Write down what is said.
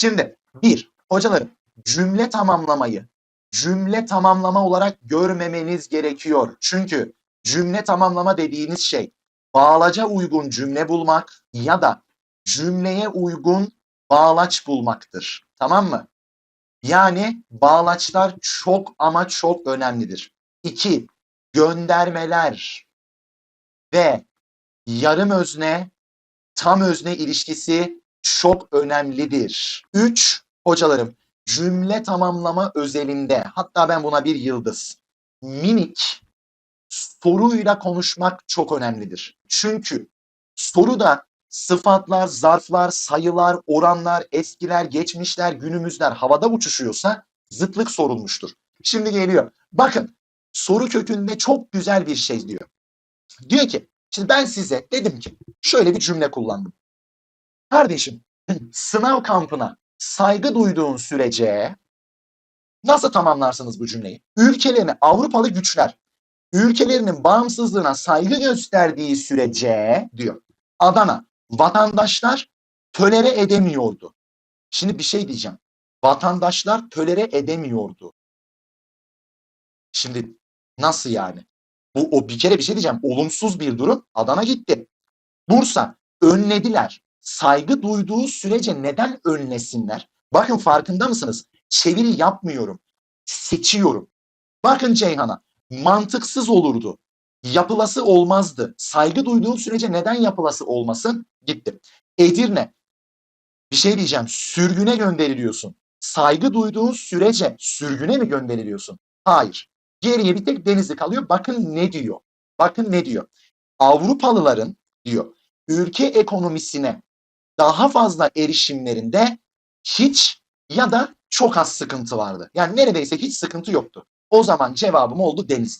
Şimdi bir, hocalarım cümle tamamlamayı cümle tamamlama olarak görmemeniz gerekiyor. Çünkü cümle tamamlama dediğiniz şey bağlaca uygun cümle bulmak ya da cümleye uygun bağlaç bulmaktır. Tamam mı? Yani bağlaçlar çok ama çok önemlidir. 2. Göndermeler ve yarım özne tam özne ilişkisi çok önemlidir. 3. Hocalarım cümle tamamlama özelinde hatta ben buna bir yıldız minik soruyla konuşmak çok önemlidir. Çünkü soruda sıfatlar, zarflar, sayılar, oranlar, eskiler, geçmişler, günümüzler havada uçuşuyorsa zıtlık sorulmuştur. Şimdi geliyor. Bakın soru kökünde çok güzel bir şey diyor. Diyor ki şimdi ben size dedim ki şöyle bir cümle kullandım. Kardeşim sınav kampına saygı duyduğun sürece nasıl tamamlarsınız bu cümleyi? Ülkelerini Avrupalı güçler ülkelerinin bağımsızlığına saygı gösterdiği sürece diyor. Adana vatandaşlar tölere edemiyordu. Şimdi bir şey diyeceğim. Vatandaşlar tölere edemiyordu. Şimdi nasıl yani? Bu o bir kere bir şey diyeceğim. Olumsuz bir durum. Adana gitti. Bursa önlediler. Saygı duyduğu sürece neden önlesinler? Bakın farkında mısınız? Çeviri yapmıyorum. Seçiyorum. Bakın Ceyhan'a mantıksız olurdu. Yapılası olmazdı. Saygı duyduğun sürece neden yapılası olmasın? Gitti. Edirne. Bir şey diyeceğim. Sürgüne gönderiliyorsun. Saygı duyduğun sürece sürgüne mi gönderiliyorsun? Hayır. Geriye bir tek Denizli kalıyor. Bakın ne diyor. Bakın ne diyor. Avrupalıların diyor ülke ekonomisine daha fazla erişimlerinde hiç ya da çok az sıkıntı vardı. Yani neredeyse hiç sıkıntı yoktu. O zaman cevabım oldu Denizli.